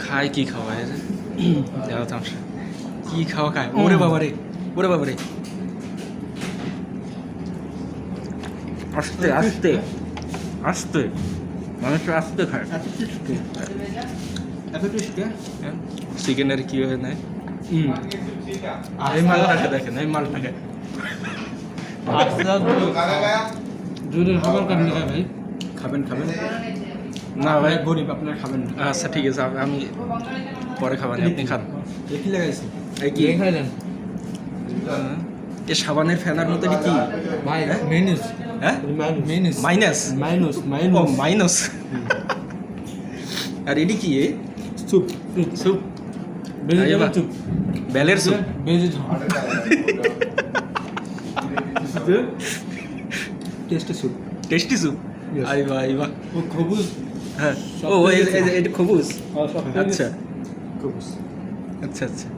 খায় কি খাওয়া এই তামসা কি খাওয়া খায়? ওরে বাবা রে ওরে বাবা রে। আস্তে আস্তে আস্তে। মানুষ আস্তে খায়। চিকেনের কি হয়ে নেয় হুম এই মালটাকে দেখেন এই মালটাকে। দুধের খাবার কাটলে ভাই? খাবেন খাবেন। না ভাই। গরিব আপনার খাবেন না। আচ্ছা ঠিক আছে আমি- পরে খাবেন আপনি খান। কি লাগাইছে? এই কি? খাইলেন। এ সাবানের ফেনার মতো কি? ভাই মেনুস হ্যাঁ? Minus minus minus minus minus আর এটি কি যাবে বাহ। চুপ বেলের স্যুপ বেজে টেস্টি স্যুপ টেস্টি Yes. আই বাহ আই বাহ। ও খবুজ হ্যাঁ। ও। এটা খবুজ আচ্ছা। খবুজ আচ্ছা আচ্ছা।